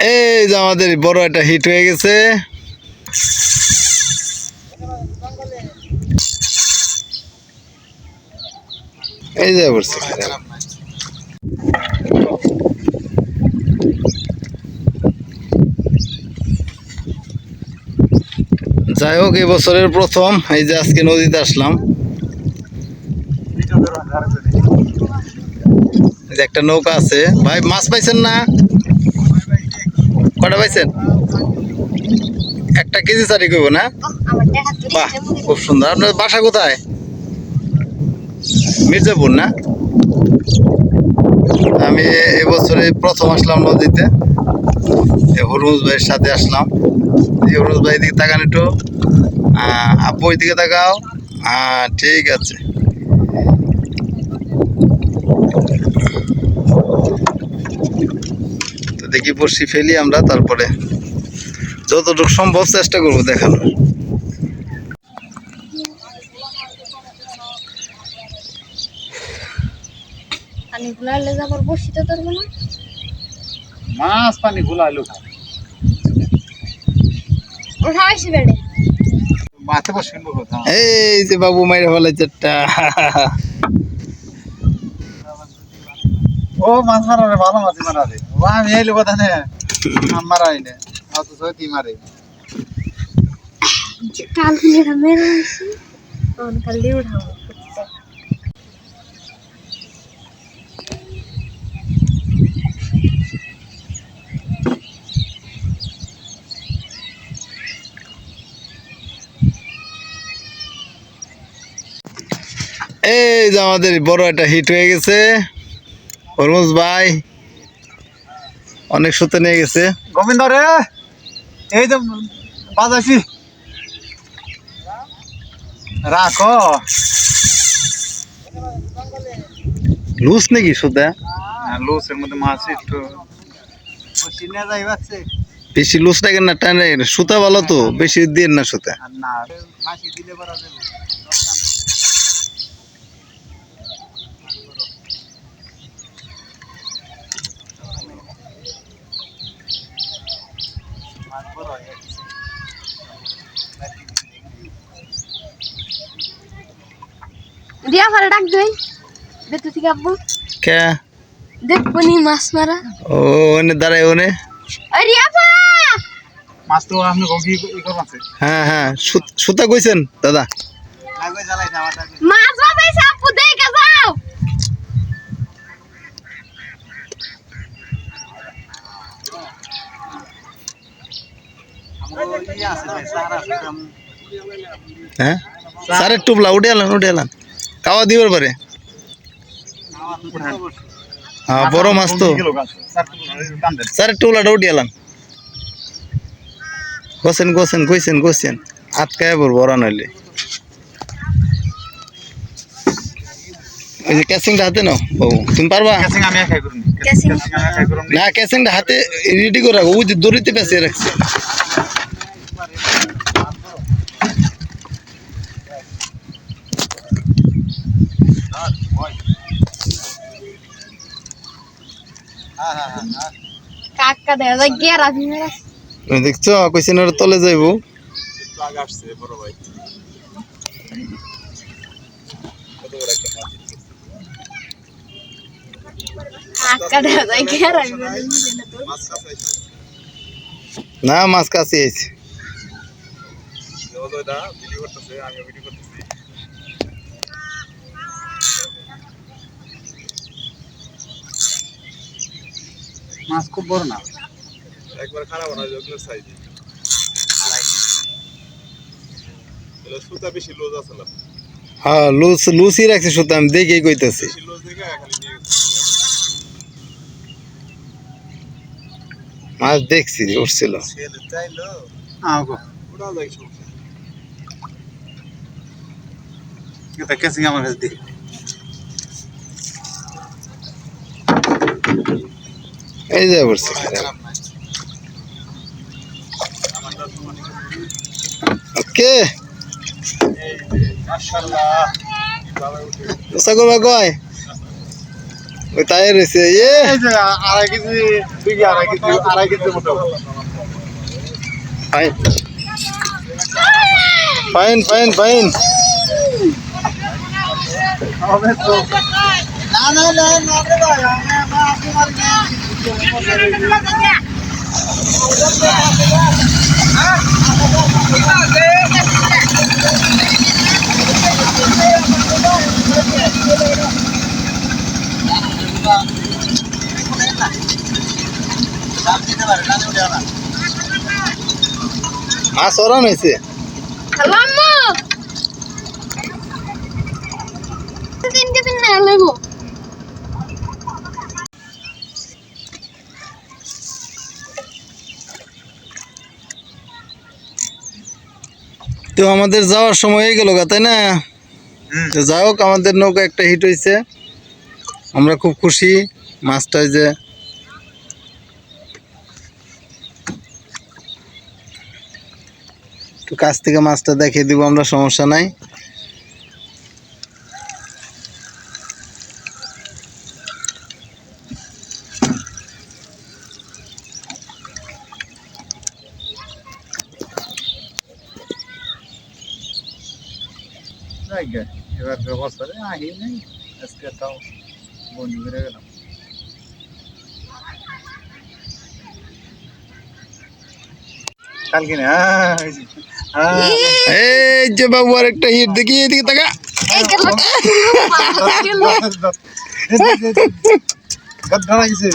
এই যে আমাদের বড় একটা হিট হয়ে গেছে। এই যে পড়ছে। যাই হোক, এই বছরের প্রথম, এই যে আজকে নদীতে আসলাম। একটা নৌকা আছে। ভাই, মাছ পাইছেন না? কটা একটা কেজি চারি করব না? বাহ, খুব সুন্দর। আপনার বাসা কোথায়? মির্জাপুর না? আমি এবছরে প্রথম আসলাম নদীতে। হরমুজ ভাইয়ের সাথে আসলাম। হরমুজ ভাই দিকে তাকান একটু। আপু ওই দিকে তাকাও। হ্যাঁ ঠিক আছে। দেখি বসি ফেলি আমরা তারপরে যতটুকু সম্ভব চেষ্টা করব দেখানোর। পানি গুলালে যাবার বসিতে পারব না? মাছ পানি ঘুলাইলো বেড়ে। মাছে কথা এই যে বাবু মাইরে ফেলে চারটা ও মাছ মারারে ভালো মাছ মারারে ও আমি এলো কথা নে মারাই নে। অত সত্যি মারে। কাল ফিরে মেরে আছি তখন কাল দিয়ে উঠাবো। এই যে আমাদের বড় একটা হিট হয়ে গেছে। হরমুজ ভাই। অনেক সুতো নিয়ে গেছে। গোবিন্দ রে এই যে বাজাইছি। রাখো। লুজ নাকি সুতা? লুসের মধ্যে মাছ একটু। বেশি লুজ না টানে সুতা ভালো তো বেশি দিয়ে না সুতা। না দিলে পারা যাবে মাছ বড় হয়ে গেছে। দিয়া ফেলে ডাক দই। দেখতে থেকে আব্বু। কে? দেখব নি মাছ মারা। ও ওনে দাঁড়ায় ওনে আরে আপা মাছ তো আপনি গভীর ই করবেন হ্যাঁ হ্যাঁ। সুতা কইছেন দাদা? মাছ বাজাইছে আপু দেখে যাও আমার ইয়ে আছে ভাই সারা সুতাম হ্যাঁ? সারের টুপলা উঠে এলাম উঠে এলাম খাওয়া দিবার পারে। হ্যাঁ বড় মাছ তো। স্যার টুলাটা উঠে এলাম গোসেন গোসেন কইছেন কইছেন। আটকায় পড়ব ওরা নইলে। ওই যে ক্যাসিংটা হাতে নাও বাবু। তুমি পারবা? না ক্যাসিংটা হাতে রেডি করে রাখো। ওই যে দড়িতে পেঁচিয়ে রাখছে। কাকা দেখা যায় গেরা মেরা দেখছ? কইছেন তলে যাইবো। আসছে বড় ভাই না মাছ কাছে আইছে। ভিডিও করতেছে আমি ভিডিও মাছ খুব বড় না। একবার খারাপ না ওগুলোর সাইজে। সুতা বেশি লোজ আছে হ্যাঁ লুস লুসই রাখছে শুধু আমি দেখেই কইতেছি। দেখে খালি নিয়ে গেছে। মাছ দেখছি উঠছিল। হ্যাঁ কেসিং আমার কাছে দিই এই যে পড়ছে ওকে মাশাআল্লাহ সাগর কয় ওই তাই রয়েছে এ এই যে আড়াই কেজি দুই আড়াই কেজি আড়াই কেজি মতো ফাইন ফাইন ফাইন ফাইন না না না না রে ভাই আমরা আপনি মারি মাছ ওরান হয়েছে হ্যালো আম্মু তিন কেজি না লেবু তো আমাদের যাওয়ার সময় হয়ে গেল তাই না? তো যাই হোক আমাদের নৌকা একটা হিট হয়েছে আমরা খুব খুশি মাছটা যে কাছ থেকে মাছটা দেখিয়ে দিব আমরা সমস্যা নাই জায়গা এবার আহি নেই আজকে তাও বন্ধু করে গেলাম কালকে না হ্যাঁ, এই যে, হ্যাঁ, এই যে বাবু আর একটা হিট দেখি এদিকে তাকা এই গেল গদ ধরা গেছে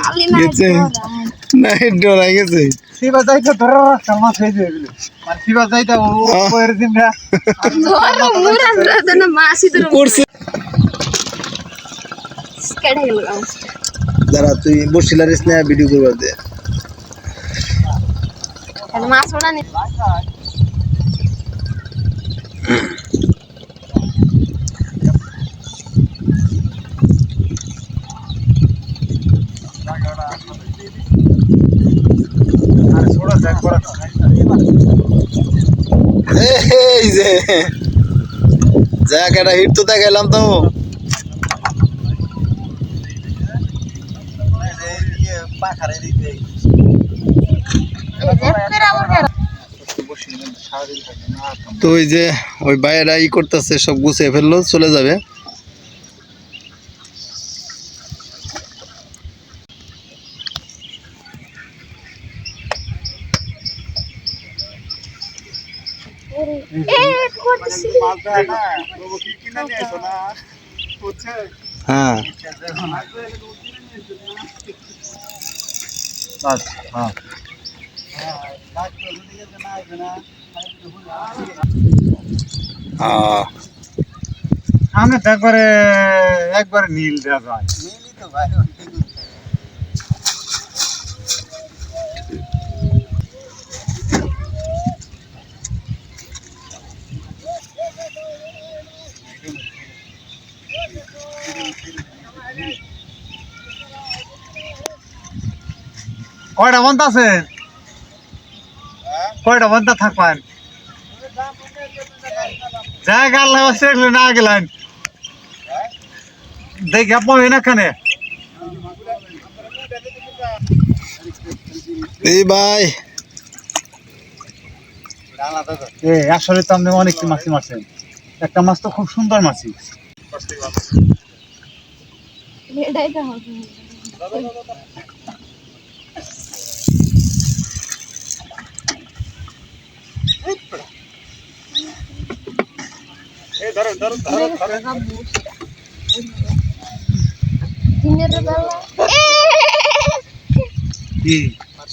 না হিট শিবা যাইতে ধরো কালমা খেয়ে দিয়ে আর শিবা যাইতে ও ওর দিন না ধরো মুরা মাসি ধরে কেটে গেল যারা তুই বসিলারিস না ভিডিও করবার দে। মাছ ওড়া নি এই যে একটা হিট তো দেখাইলাম তো। তো ওই যে ওই বাইরা ই করতেছে সব গুছিয়ে ফেলল চলে যাবে। হ্যাঁ। হ্যাঁ আমরা তো একবারে একবারে নীল দেওয়া যায়। কয়টা বন্ধ আছে? কয়টা বন্ধ থাকবেন? জায়গা সেগুলো না গেলেন। দেখি আপনি না খানে এই ভাই। এ আসলে তো আপনি অনেক মাছি মারছেন। একটা মাছ তো খুব সুন্দর মাছি। এটাই তো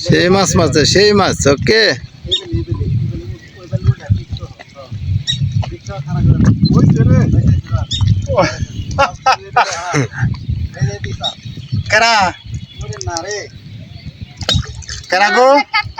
সেই মাছ মারছে সেই মাছ ওকে। কারা? কারা গো?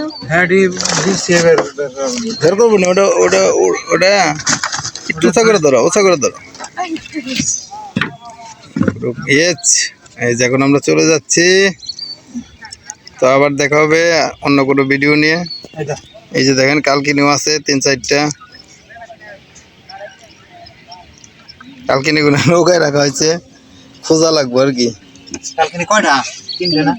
না হ্যাঁ ডি দিচ্ছি এবার বের করব না ওটা ওটা ওটা একটু উঁচা করে ধরো উঁচা করে ধরো। আই একটু দিস। ইয়েছ এই যে এখন আমরা চলে যাচ্ছি। তো আবার দেখা হবে অন্য কোনো ভিডিও নিয়ে। এই যে দেখেন কালকিনিও আছে তিন চারটা। কালকিনিগুলো নৌকায় রাখা হয়েছে। খোঁজা লাগবো আর কি। কালকে কয়টা? তিনটে না।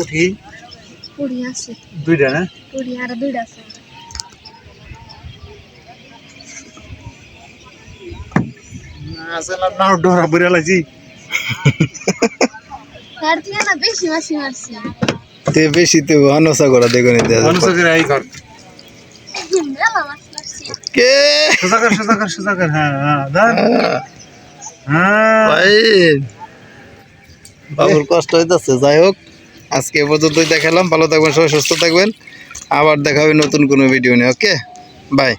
উঠি পুরি আছে। দুইটা না? পুরি আর দুইটা আছে। আসলে না ডরা বুড়া লাগছি। তার না বেশি মাছি মারছি। তে বেশি তো অনসা করা দেখো এই ঘর মেলা মাছ মারছি কে? সোজা কর সোজা কর সোজা কর হ্যাঁ হ্যাঁ হ্যাঁ। ভাই বাবুর কষ্ট হইতেছে যাই হোক আজকে এ পর্যন্তই দেখালাম। ভালো থাকবেন সবাই সুস্থ থাকবেন। আবার দেখা হবে নতুন কোনো ভিডিও নিয়ে ওকে বাই